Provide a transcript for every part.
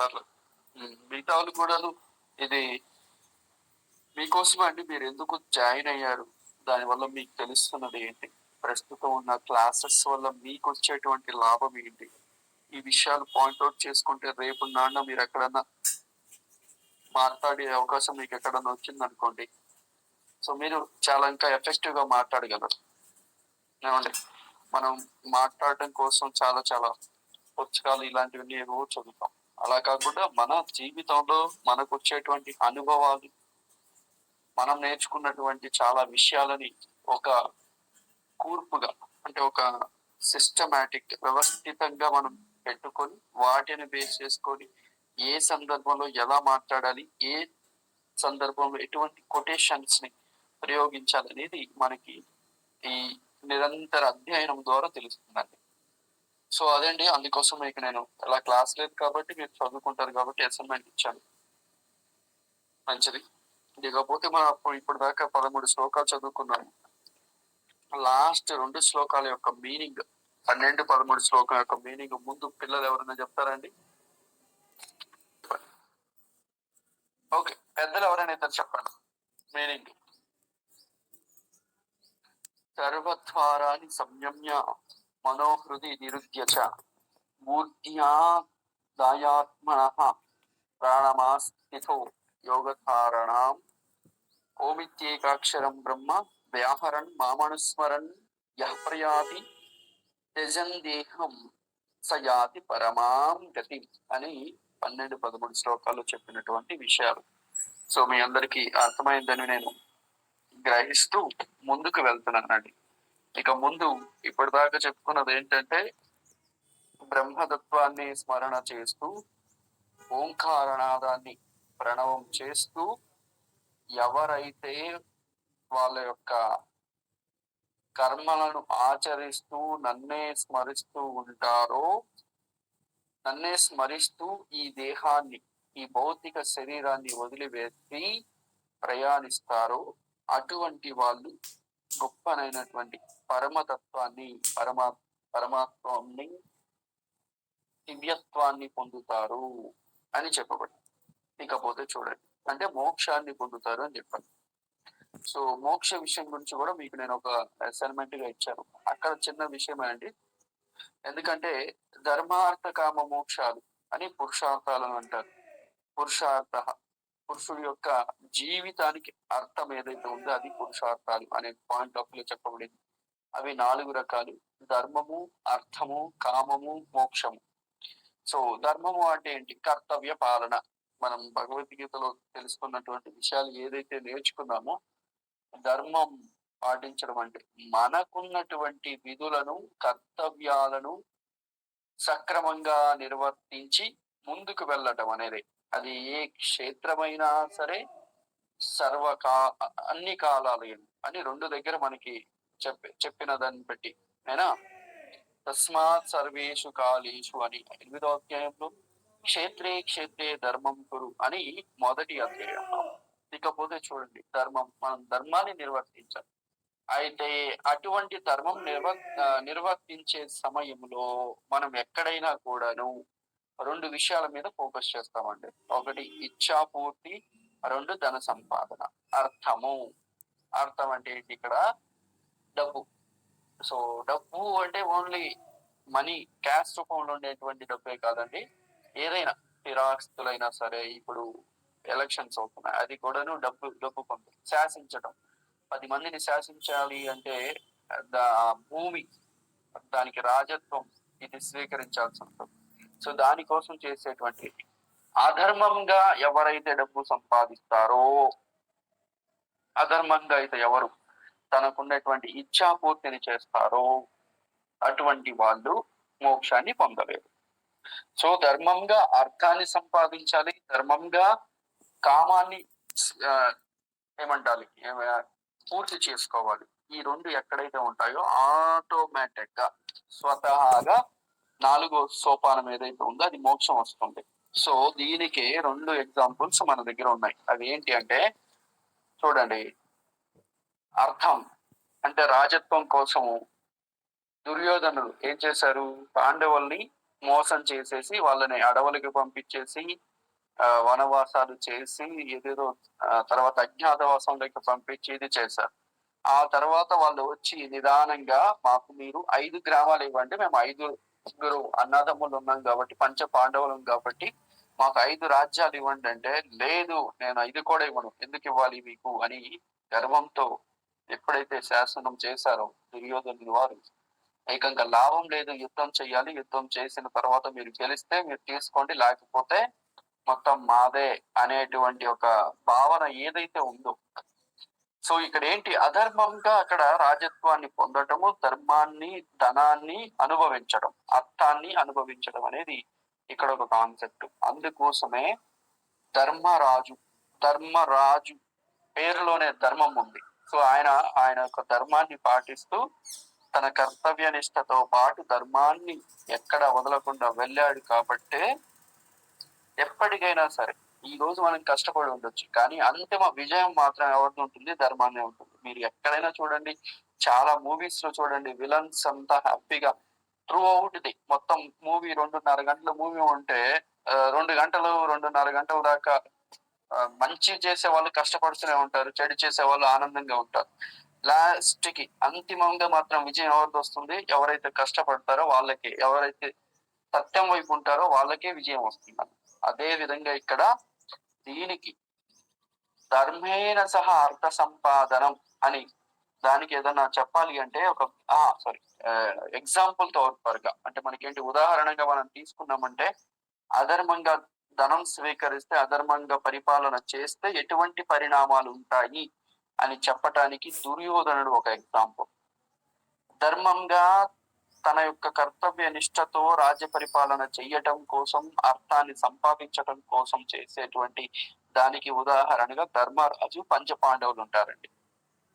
పర్లేదు మిగతా వాళ్ళు కూడా ఇది మీకోసం అండి మీరు ఎందుకు జాయిన్ అయ్యారు? దానివల్ల మీకు తెలుస్తున్నది ఏంటి? ప్రస్తుతం ఉన్న క్లాసెస్ వల్ల మీకు వచ్చేటువంటి లాభం ఏంటి? ఈ విషయాలు పాయింట్అవుట్ చేసుకుంటే రేపు నాన్న మీరు ఎక్కడన్నా మాట్లాడే అవకాశం మీకు ఎక్కడన్నా వచ్చింది అనుకోండి సో మీరు చాలా ఇంకా ఎఫెక్టివ్గా మాట్లాడగలరు. ఏమండి? మనం మాట్లాడడం కోసం చాలా చాలా పుస్తకాలు ఇలాంటివన్నీ ఏవో చదువుతాం. అలా కాకుండా మన జీవితంలో మనకు వచ్చేటువంటి అనుభవాలు మనం నేర్చుకున్నటువంటి చాలా విషయాలని ఒక కూర్పుగా అంటే ఒక సిస్టమాటిక్ వ్యవస్థితంగా మనం పెట్టుకొని వాటిని బేస్ చేసుకొని ఏ సందర్భంలో ఎలా మాట్లాడాలి ఏ సందర్భంలో ఎటువంటి కొటేషన్స్ని ప్రయోగించాలనేది మనకి ఈ నిరంతర అధ్యయనం ద్వారా తెలుస్తుందండి. సో అదండి అందుకోసం మీకు నేను అలా క్లాస్ లేదు కాబట్టి మీరు చదువుకుంటారు కాబట్టి అసైన్మెంట్ ఇచ్చాను. మంచిది. ఇకపోతే మనం ఇప్పుడు దాకా పదమూడు శ్లోకాలు చదువుకున్నాం లాస్ట్ రెండు శ్లోకాల యొక్క మీనింగ్ పన్నెండు పదమూడు శ్లోకం యొక్క మీనింగ్ ముందు పిల్లలు ఎవరైనా చెప్తారండి ఓకే పెద్దలు ఎవరైనా ఇద్దరు చెప్పండి. మీనింగ్ సర్వద్వారాన్ని సంయమ్య. మనోహృది నిరుద్య చ మూర్ధ్యా దాయాత్మన ప్రాణమాస్థితో యోగధారణాం ఓమిత్యేకాక్షరం బ్రహ్మ వ్యాహరన్ మామనుస్మరన్ యః ప్రయాతి త్యజన్ దేహం సయాతి పరమాం గతి అని పన్నెండు పదమూడు శ్లోకాల్లో చెప్పినటువంటి విషయాలు. సో మీ అందరికీ అర్థమైందని నేను గ్రహిస్తూ ముందుకు వెళ్తున్నానండి. ఇక ముందు ఇప్పటిదాకా చెప్పుకున్నది ఏంటంటే బ్రహ్మతత్వాన్ని స్మరణ చేస్తూ ఓంకారనాదాన్ని ప్రణవం చేస్తూ ఎవరైతే వాళ్ళ యొక్క కర్మలను ఆచరిస్తూ నన్నే స్మరిస్తూ ఉంటారో నన్నే స్మరిస్తూ ఈ దేహాన్ని ఈ భౌతిక శరీరాన్ని వదిలివేసి ప్రయాణిస్తారో అటువంటి వాళ్ళు గొప్పనైనటువంటి పరమతత్వాన్ని పరమా పరమాత్వాన్ని దివ్యత్వాన్ని పొందుతారు అని చెప్పబడి ఇకపోతే చూడండి. అంటే మోక్షాన్ని పొందుతారు అని చెప్పండి సో మోక్ష విషయం గురించి కూడా మీకు నేను ఒక అసైన్మెంట్గా ఇచ్చాను. అక్కడ చిన్న విషయం అండి ఎందుకంటే ధర్మార్థ కామ మోక్షాలు అని పురుషార్థాలను అంటారు. పురుషార్థ పురుషుడి యొక్క జీవితానికి అర్థం ఏదైతే ఉందో అది పురుషార్థాలు అనే పాయింట్ ఆఫ్లో చెప్పబడింది. అవి నాలుగు రకాలు. ధర్మము అర్థము కామము మోక్షము. సో ధర్మము అంటే ఏంటి? కర్తవ్య పాలన. మనం భగవద్గీతలో తెలుసుకున్నటువంటి విషయాలు ఏదైతే నేర్చుకున్నామో ధర్మం పాటించడం అంటే మనకున్నటువంటి విధులను కర్తవ్యాలను సక్రమంగా నిర్వర్తించి ముందుకు వెళ్ళటం అనేది. అది ఏ క్షేత్రమైనా సరే సర్వకా అన్ని కాలాలు అని రెండు దగ్గర మనకి చెప్పి చెప్పిన దాన్ని బట్టి అయినా? తస్మాత్ సర్వేషు కాలేషు అని ఎనిమిదో అధ్యాయంలో క్షేత్రే క్షేత్రే ధర్మం కురు అని మొదటి అధ్యాయంలో ఇకపోతే చూడండి ధర్మం మనం ధర్మాన్ని నిర్వర్తించాలి. అయితే అటువంటి ధర్మం నిర్వ నిర్వర్తించే సమయంలో మనం ఎక్కడైనా కూడాను రెండు విషయాల మీద ఫోకస్ చేస్తామండి. ఒకటి ఇచ్ఛాపూర్తి రెండు ధన సంపాదన. అర్థము. అర్థం అంటే ఏంటి ఇక్కడ? డబ్బు. సో డబ్బు అంటే ఓన్లీ మనీ క్యాష్ రూపంలో ఉండేటువంటి డబ్బే కాదండి. ఏదైనా స్థిరాస్తులైనా సరే ఇప్పుడు ఎలక్షన్స్ అవుతున్నాయి. అది కూడాను డబ్బు డబ్బు పంపి శాసించడం పది మందిని శాసించాలి అంటే దా భూమి దానికి రాజత్వం ఇది స్వీకరించాల్సి ఉంటుంది. సో దానికోసం చేసేటువంటి అధర్మంగా ఎవరైతే డబ్బు సంపాదిస్తారో అధర్మంగా అయితే ఎవరు తనకున్నటువంటి ఇచ్ఛాపూర్తిని చేస్తారో అటువంటి వాళ్ళు మోక్షాన్ని పొందలేరు. సో ధర్మంగా అర్థాన్ని సంపాదించాలి ధర్మంగా కామాన్ని ఏమంటాలి పూర్తి చేసుకోవాలి. ఈ రెండు ఎక్కడైతే ఉంటాయో ఆటోమేటిక్గా స్వతహాగా నాలుగో సోపానం ఏదైతే ఉందో అది మోక్షం వస్తుంది. సో దీనికి రెండు ఎగ్జాంపుల్స్ మన దగ్గర ఉన్నాయి. అవి ఏంటి అంటే చూడండి అర్థం అంటే రాజత్వం కోసము దుర్యోధనుడు ఏం చేశారు? పాండవుల్ని మోసం చేసేసి వాళ్ళని అడవులకి పంపించేసి వనవాసాలు చేసి ఏదేదో తర్వాత అజ్ఞాతవాసంలోకి పంపించి ఇది చేశారు. ఆ తర్వాత వాళ్ళు వచ్చి నిదానంగా మాకు మీరు ఐదు గ్రామాలు ఇవ్వండి మేము ఐదు ముగ్గురు అన్నదమ్ములు ఉన్నాం కాబట్టి పంచ పాండవులం కాబట్టి మాకు ఐదు రాజ్యాలు ఇవ్వండి అంటే లేదు నేను ఐదు కూడా ఇవ్వను. ఎందుకు ఇవ్వాలి మీకు? అని గర్వంతో ఎప్పుడైతే శాసనం చేశారో దుర్యోధను వారు ఏకంగా లాభం లేదు యుద్ధం చేయాలి యుద్ధం చేసిన తర్వాత మీరు గెలిస్తే మీరు తీసుకోండి లేకపోతే మొత్తం మాదే అనేటువంటి ఒక భావన ఏదైతే ఉందో. సో ఇక్కడ ఏంటి? అధర్మంగా అక్కడ రాజత్వాన్ని పొందటము ధర్మాన్ని ధనాన్ని అనుభవించడం అర్థాన్ని అనుభవించడం అనేది ఇక్కడ ఒక కాన్సెప్ట్. అందుకోసమే ధర్మరాజు ధర్మరాజు పేరులోనే ధర్మం ఉంది. సో ఆయన ఆయన యొక్క ధర్మాన్ని పాటిస్తూ తన కర్తవ్య నిష్టతో పాటు ధర్మాన్ని ఎక్కడ వదలకుండా వెళ్ళాడు కాబట్టే ఎప్పటికైనా సరే ఈ రోజు మనం కష్టపడి ఉండొచ్చు. కానీ అంతిమ విజయం మాత్రం ఎవరిది ఉంటుంది? ధర్మాన్ని ఉంటుంది. మీరు ఎక్కడైనా చూడండి చాలా మూవీస్లో చూడండి విలన్స్ అంతా హ్యాపీగా త్రూ అవుట్ ది మొత్తం మూవీ రెండున్నర గంటల మూవీ ఉంటే రెండు గంటలు రెండున్నర గంటల దాకా మంచి చేసే వాళ్ళు కష్టపడుతూనే ఉంటారు చెడు చేసే వాళ్ళు ఆనందంగా ఉంటారు. లాస్ట్కి అంతిమంగా మాత్రం విజయం ఎవరిది వస్తుంది? ఎవరైతే కష్టపడతారో వాళ్ళకి. ఎవరైతే సత్యం వైపు ఉంటారో వాళ్ళకే విజయం వస్తుంది అదే విధంగా ఇక్కడ దీనికి ధర్మేణ సహా అర్థ సంపాదనం అని దానికి ఏదన్నా చెప్పాలి అంటే ఒక సారీ ఎగ్జాంపుల్తో పరుగా. అంటే మనకేంటి? ఉదాహరణగా మనం తీసుకున్నామంటే అధర్మంగా ధనం స్వీకరిస్తే అధర్మంగా పరిపాలన చేస్తే ఎటువంటి పరిణామాలు ఉంటాయి అని చెప్పటానికి దుర్యోధనుడు ఒక ఎగ్జాంపుల్. ధర్మంగా తన యొక్క కర్తవ్య నిష్టతో రాజ్య పరిపాలన చెయ్యటం కోసం అర్థాన్ని సంపాదించటం కోసం చేసేటువంటి దానికి ఉదాహరణగా ధర్మరాజు పంచపాండవులు ఉంటారండి.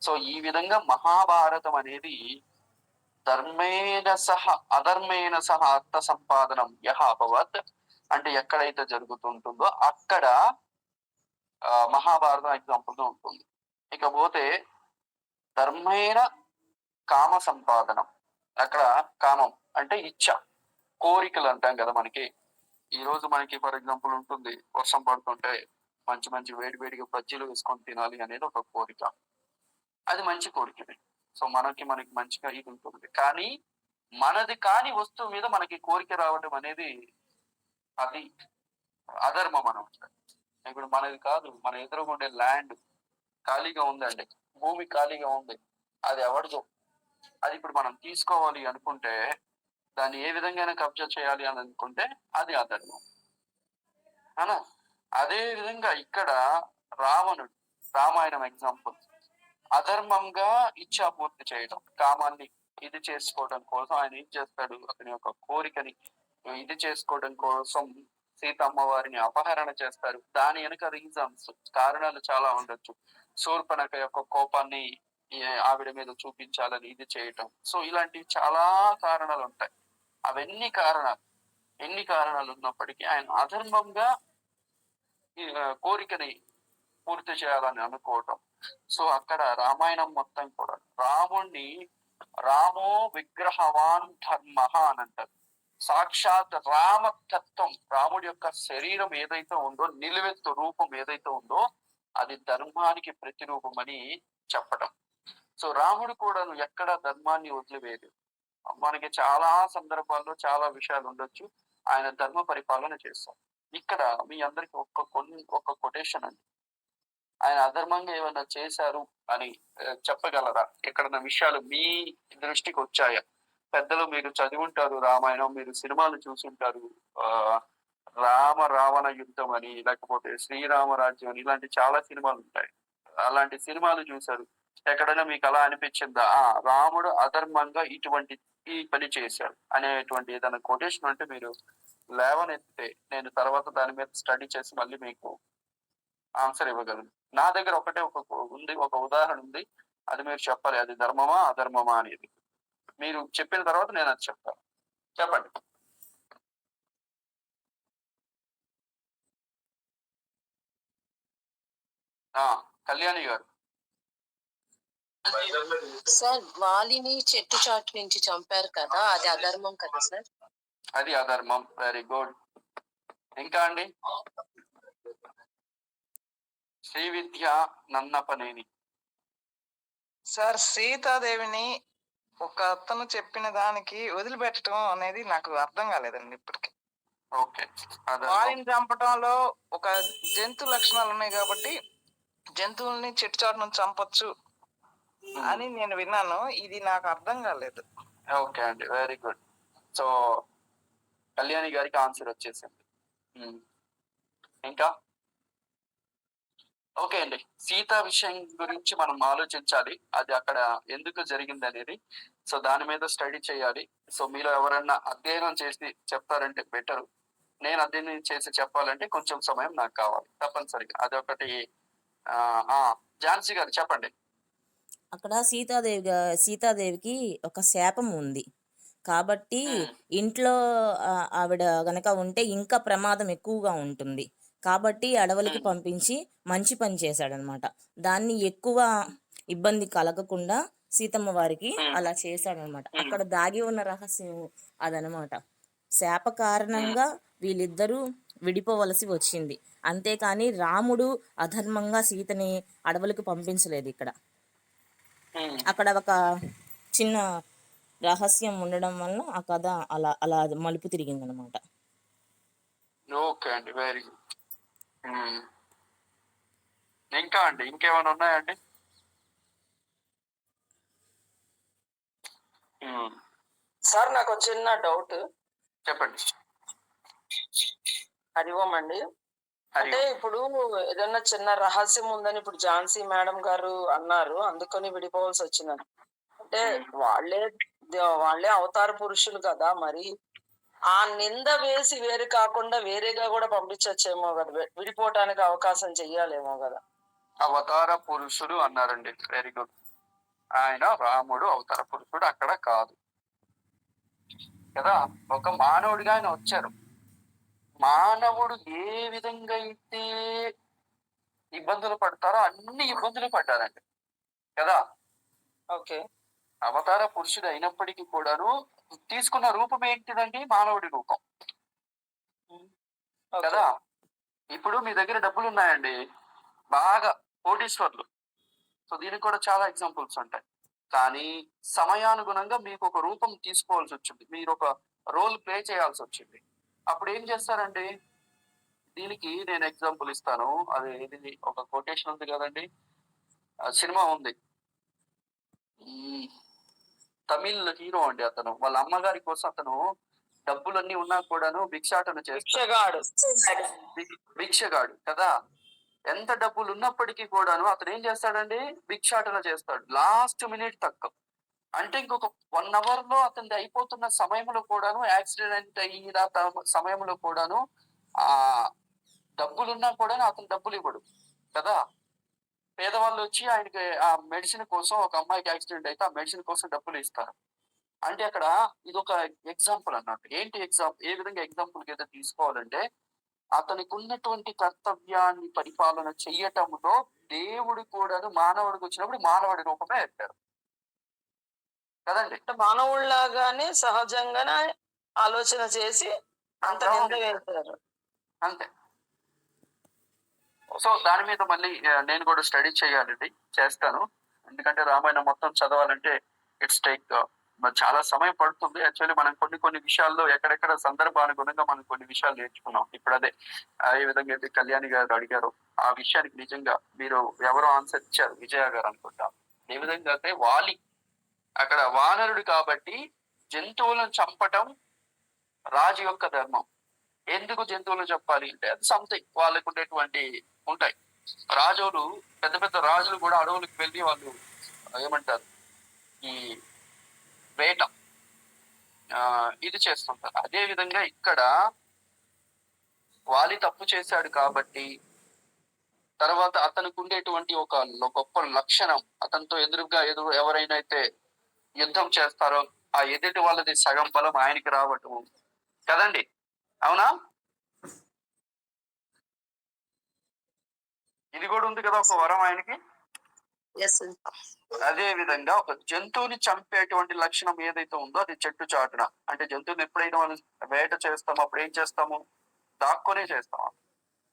సో ఈ విధంగా మహాభారతం అనేది ధర్మేణ సహ అధర్మేణ సహ అర్థ సంపాదనం యహ అభవత్ అంటే ఎక్కడైతే జరుగుతుంటుందో అక్కడ మహాభారతం ఎగ్జాంపుల్గా ఉంటుంది. ఇకపోతే ధర్మైన కామ సంపాదనం. అక్కడ కామం అంటే ఇచ్చ కోరికలు అంటాం కదా మనకి. ఈ రోజు మనకి ఫర్ ఎగ్జాంపుల్ ఉంటుంది వర్షం పడుతుంటే మంచి మంచి వేడి వేడిగా బజ్జీలు వేసుకొని తినాలి అనేది ఒక కోరిక. అది మంచి కోరికనే. సో మనకి మనకి మంచిగా ఇది ఉంటుంది. కానీ మనది కాని వస్తువు మీద మనకి కోరిక రావడం అనేది అది అధర్మం అనమాట ఇప్పుడు మనది కాదు మన ఎదురుకుండే ల్యాండ్ ఖాళీగా ఉందండి. భూమి ఖాళీగా ఉంది. అది ఎవరిదో. అది ఇప్పుడు మనం తీసుకోవాలి అనుకుంటే దాన్ని ఏ విధంగా కబ్జా చేయాలి అని అనుకుంటే అది అధర్మం. అనా? అదే విధంగా ఇక్కడ రావణుడు రామాయణం ఎగ్జాంపుల్ అధర్మంగా ఇచ్చా పూర్తి చేయడం కామాన్ని ఇది చేసుకోవడం కోసం ఆయన ఏం చేస్తాడు? అతని యొక్క కోరికని ఇది చేసుకోవడం కోసం సీతమ్మ వారిని అపహరణ చేస్తారు. దాని వెనుక రీజన్స్ కారణాలు చాలా ఉండొచ్చు. శూర్పణక యొక్క కోపాన్ని ఆవిడ మీద చూపించాలని ఇది చేయటం. సో ఇలాంటివి చాలా కారణాలు ఉంటాయి. అవన్నీ కారణాలు ఎన్ని కారణాలు ఉన్నప్పటికీ ఆయన అధర్మంగా ఈ, కోరికని పూర్తి చేయాలని అనుకోవటం. సో అక్కడ రామాయణం మొత్తం కూడా రాముణ్ణి రామో విగ్రహవాన్ ధర్మ అని అంటారు. సాక్షాత్ రామతత్వం రాముడి యొక్క శరీరం ఏదైతే ఉందో నిలువెత్తు రూపం ఏదైతే ఉందో అది ధర్మానికి ప్రతిరూపం అని చెప్పడం. సో రాముడు కూడా ఎక్కడ ధర్మాన్ని వదిలివేయలేదు. మనకి చాలా సందర్భాల్లో చాలా విషయాలు ఉండొచ్చు. ఆయన ధర్మ పరిపాలన చేస్తాం ఇక్కడ మీ అందరికి ఒక్క కొన్ని ఒక కొటేషన్ అండి. ఆయన అధర్మంగా ఏమైనా చేశారు అని చెప్పగలరా? ఎక్కడన్నా విషయాలు మీ దృష్టికి వచ్చాయా? పెద్దలు మీరు చదివి ఉంటారు రామాయణం మీరు సినిమాలు చూసుంటారు ఆ రామ రావణ యుద్ధం అని లేకపోతే శ్రీరామ రాజ్యం అని ఇలాంటి చాలా సినిమాలు ఉంటాయి. అలాంటి సినిమాలు చూశారు. ఎక్కడైనా మీకు అలా అనిపించిందా? ఆ రాముడు అధర్మంగా ఇటువంటి ఈ పని చేశాడు అనేటువంటి ఏదైనా కొటేషన్ అంటే మీరు లేవనెత్తితే నేను తర్వాత దాని మీద స్టడీ చేసి మళ్ళీ మీకు ఆన్సర్ ఇవ్వగలను. నా దగ్గర ఒకటే ఒక ఉంది ఒక ఉదాహరణ ఉంది. అది మీరు చెప్పాలి అది ధర్మమా అధర్మమా అనేది. మీరు చెప్పిన తర్వాత నేను అది చెప్తాను. చెప్పండి. ఆ కళ్యాణి గారు. సార్ వాలిని చెట్టు చాటు నుంచి చంపారు కదా అది అధర్మం కదా సార్? అది అధర్మం. వెరీ గుడ్ ఇంకా అండి? శ్రీ విద్య నన్నపనేని. సార్ సీతాదేవిని ఒక అతను చెప్పిన దానికి వదిలిపెట్టడం అనేది నాకు అర్థం కాలేదండి ఇప్పటికి. వారిని చంపటంలో ఒక జంతు లక్షణాలు ఉన్నాయి కాబట్టి జంతువుల్ని చెట్టు చాటు నుంచి చంపొచ్చు అని నేను విన్నాను. ఇది నాకు అర్థం కాలేదు. ఓకే అండి. Very good. సో కళ్యాణి గారికి ఆన్సర్ వచ్చేసింది. ఇంకా? ఓకే అండి. సీత విషయం గురించి మనం ఆలోచించాలి. అది అక్కడ ఎందుకు జరిగింది అనేది. సో దాని మీద స్టడీ చేయాలి. సో మీలో ఎవరన్నా అధ్యయనం చేసి చెప్తారంటే బెటర్. నేను అధ్యయనం చేసి చెప్పాలంటే కొంచెం సమయం నాకు కావాలి. తప్పనిసరిగా. అదొకటి ఆ, ఆ, ఝాన్సీ గారు చెప్పండి. అక్కడ సీతాదేవి సీతాదేవికి ఒక శాపం ఉంది. కాబట్టి. ఇంట్లో ఆవిడ గనక ఉంటే ఇంకా ప్రమాదం ఎక్కువగా ఉంటుంది. కాబట్టి అడవులకి. పంపించి మంచి పని చేశాడనమాట. దాన్ని ఎక్కువ ఇబ్బంది కలగకుండా సీతమ్మ వారికి. అలా చేశాడనమాట. అక్కడ దాగి ఉన్న రహస్యం అదనమాట. శాప కారణంగా వీళ్ళిద్దరూ విడిపోవలసి వచ్చింది. అంతేకాని రాముడు అధర్మంగా సీతని అడవులకు పంపించలేదు ఇక్కడ. అక్కడ ఒక చిన్న రహస్యం ఉండడం వల్ల ఆ కథ అలా అలా మలుపు తిరిగింది అనమాట ఓకే అండి. Very good. ఇంకా అండి ఇంకేమైనా ఉన్నాయండి. సార్ నాకు చిన్న డౌట్ చెప్పండి. హరి ఓం అండి అంటే ఇప్పుడు ఏదన్నా చిన్న రహస్యం ఉందని ఇప్పుడు ఝాన్సీ మేడం గారు అన్నారు అందుకని విడిపోవాల్సి వచ్చిందని. అంటే వాళ్ళే వాళ్ళే అవతార పురుషులు కదా మరి. ఆ నింద వేసి వేరు కాకుండా వేరేగా కూడా పంపించచ్చేమో కదా. విడిపోవటానికి అవకాశం చెయ్యాలేమో కదా. అవతార పురుషుడు అన్నారండి. వెరీ గుడ్ ఆయన రాముడు అవతార పురుషుడు అక్కడ కాదు. కదా? ఒక మానవుడిగా ఆయన వచ్చారు. మానవుడు ఏ విధంగా అయితే ఇబ్బందులు పడతారో అన్ని ఇబ్బందులు పడ్డారండి. కదా? ఓకే. అవతార పురుషుడు అయినప్పటికీ కూడాను తీసుకున్న రూపం ఏంటిదండి? మానవుడి రూపం. కదా? ఇప్పుడు మీ దగ్గర డబ్బులు ఉన్నాయండి బాగా కోటీశ్వర్లు. సో దీనికి కూడా చాలా ఎగ్జాంపుల్స్ ఉంటాయి. కానీ సమయానుగుణంగా మీకు ఒక రూపం తీసుకోవాల్సి వచ్చింది. మీరు ఒక రోల్ ప్లే చేయాల్సి వచ్చింది. అప్పుడు ఏం చేస్తారండి? దీనికి నేను ఎగ్జాంపుల్ ఇస్తాను. అది ఇది ఒక కొటేషన్ ఉంది కదండి. సినిమా ఉంది. తమిళ్ హీరో అండి అతను. వాళ్ళ అమ్మగారి కోసం అతను డబ్బులన్నీ ఉన్నా కూడాను భిక్షాటన చేస్తాడు. భిక్షగాడు. కదా? ఎంత డబ్బులు ఉన్నప్పటికీ కూడాను అతను ఏం చేస్తాడండి? భిక్షాటన చేస్తాడు. లాస్ట్ మినిట్ తక్కువ. అంటే ఇంకొక వన్ అవర్లో అతనిది అయిపోతున్న సమయంలో కూడాను యాక్సిడెంట్ అయిన సమయంలో కూడాను ఆ డబ్బులున్నా కూడా అతను డబ్బులు ఇవ్వడు కదా? పేదవాళ్ళు వచ్చి ఆయనకి ఆ మెడిసిన్ కోసం ఒక అమ్మాయికి యాక్సిడెంట్ అయితే ఆ మెడిసిన్ కోసం డబ్బులు ఇస్తారు. అంటే అక్కడ ఇది ఒక ఎగ్జాంపుల్ అన్నట్టు ఏంటి ఎగ్జాంపుల్ ఏ విధంగా ఎగ్జాంపుల్ కింద తీసుకోవాలంటే అతనికి ఉన్నటువంటి కర్తవ్యాన్ని పరిపాలన చెయ్యటంలో దేవుడు కూడాను మానవుడికి వచ్చినప్పుడు మానవుడి రూపమే ఎత్తారు కదండి? అంటే మానవుల్లాగానే సహజంగానే ఆలోచన చేసి అంత నింద వేశారు అంతే. సో దాని మీద మళ్ళీ నేను కూడా స్టడీ చేయాలండి చేస్తాను. ఎందుకంటే రామాయణం మొత్తం చదవాలంటే ఇట్స్ టేక్ చాలా సమయం పడుతుంది. యాక్చువల్లీ మనం కొన్ని కొన్ని విషయాల్లో ఎక్కడెక్కడ సందర్భానుగుణంగా మనం కొన్ని విషయాలు నేర్చుకున్నాం. ఇప్పుడు అదే ఏ విధంగా అయితే కళ్యాణి గారు అడిగారు ఆ విషయానికి నిజంగా మీరు ఎవరో ఆన్సర్ ఇచ్చారు? విజయ గారు అనుకుంటా. ఏ విధంగా అయితే వాలి అక్కడ వానరుడు కాబట్టి జంతువులను చంపటం రాజు యొక్క ధర్మం. ఎందుకు జంతువులు చెప్పాలి అంటే అది సంథింగ్ వాళ్ళకు ఉండేటువంటి ఉంటాయి. రాజులు పెద్ద పెద్ద రాజులు కూడా అడవులకు వెళ్ళి వాళ్ళు ఏమంటారు? ఈ వేట ఇది చేస్తుంటారు. అదే విధంగా ఇక్కడ వాలి తప్పు చేశాడు కాబట్టి తర్వాత అతనికి ఉండేటువంటి ఒక గొప్ప లక్షణం అతనితో ఎదురుగా ఎదురు ఎవరైనా అయితే యుద్ధం చేస్తారో ఆ ఎదుటి వాళ్ళది సగం బలం ఆయనకి రావటం. కదండి? అవునా? ఇది కూడా ఉంది కదా ఒక వరం ఆయనకి? అదే విధంగా ఒక జంతువుని చంపేటువంటి లక్షణం ఏదైతే ఉందో అది చెట్టు చాటున. అంటే జంతువుని ఎప్పుడైనా మనం వేట చేస్తామో అప్పుడు ఏం చేస్తాము? దాక్కునే చేస్తాము.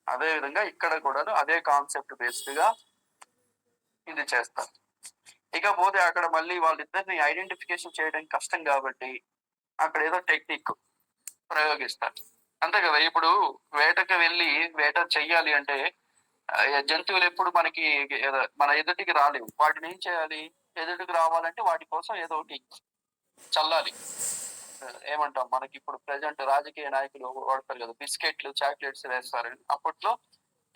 అదే విధంగా ఇక్కడ కూడా అదే కాన్సెప్ట్ బేస్డ్గా ఇది చేస్తారు. ఇకపోతే అక్కడ మళ్ళీ వాళ్ళిద్దరిని ఐడెంటిఫికేషన్ చేయడం కష్టం కాబట్టి అక్కడ ఏదో టెక్నిక్ ప్రయోగిస్తారు. అంతే కదా ఇప్పుడు వేటకు వెళ్ళి వేట చెయ్యాలి అంటే జంతువులు ఎప్పుడు మనకి మన ఎదుటికి రాలేవు. వాటిని ఏం చేయాలి? ఎదుటికి రావాలంటే వాటి కోసం ఏదో ఒకటి చల్లాలి. ఏమంటాం? మనకి ఇప్పుడు ప్రజెంట్ రాజకీయ నాయకులు వాడతారు కదా బిస్కెట్లు చాక్లెట్స్ వేస్తారు. అప్పట్లో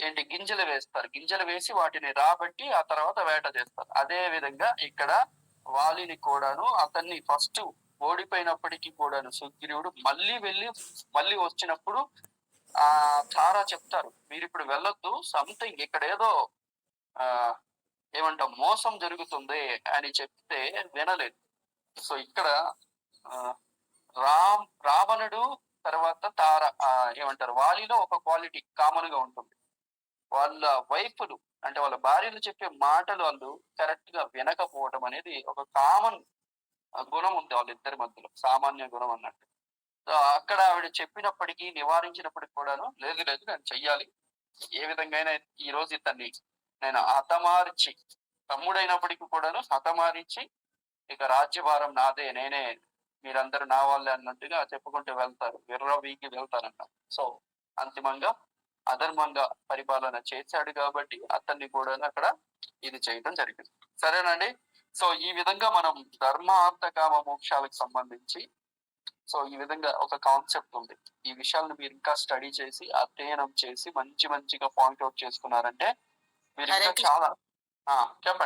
ఏంటి? గింజలు వేస్తారు. గింజలు వేసి వాటిని రాబట్టి ఆ తర్వాత వేట చేస్తారు. అదే విధంగా ఇక్కడ వాలిని కూడాను అతన్ని ఫస్ట్ ఓడిపోయినప్పటికీ కూడా సుగ్రీవుడు మళ్ళీ వెళ్ళి మళ్ళీ వచ్చినప్పుడు ఆ చారా చెప్తారు మీరు ఇప్పుడు వెళ్ళొద్దు సంథింగ్ ఇక్కడ ఏదో ఆ ఏమంటాం మోసం జరుగుతుంది అని చెప్తే వినలేదు. సో ఇక్కడ ఆ, రామ్ రావణుడు తర్వాత తార ఏమంటారు వాలిలో ఒక క్వాలిటీ కామన్గా ఉంటుంది. వాళ్ళ వైఫ్లు అంటే వాళ్ళ భార్యలు చెప్పే మాటలు వాళ్ళు కరెక్ట్గా వినకపోవడం అనేది ఒక కామన్ గుణం ఉంది వాళ్ళిద్దరి మధ్యలో సామాన్య గుణం అన్నట్టు. సో అక్కడ ఆవిడ చెప్పినప్పటికీ నివారించినప్పటికి కూడాను లేదు లేదు నేను చెయ్యాలి. ఏ విధంగా అయినా ఈ రోజు ఇతన్ని నేను హతమార్చి తమ్ముడైనప్పటికీ కూడాను హతమారించి ఇక రాజ్యభారం నాదే నేనే మీరందరూ నా వాళ్ళే అన్నట్టుగా చెప్పుకుంటూ వెళ్తారు. విర్రవీకి వెళ్తారన్న సో అంతిమంగా అధర్మంగా పరిపాలన చేశాడు కాబట్టి అతన్ని కూడా అక్కడ ఇది చేయడం జరిగింది. సరేనండి? సో ఈ విధంగా మనం ధర్మ అర్థ కామ మోక్షాలకు సంబంధించి సో ఈ విధంగా ఒక కాన్సెప్ట్ ఉంది ఈ విషయాలను మీరు ఇంకా స్టడీ చేసి అధ్యయనం చేసి మంచి మంచిగా పాయింట్ అవుట్ చేసుకున్నారంటే మీరు ఇంకా. చాలా చెప్పండి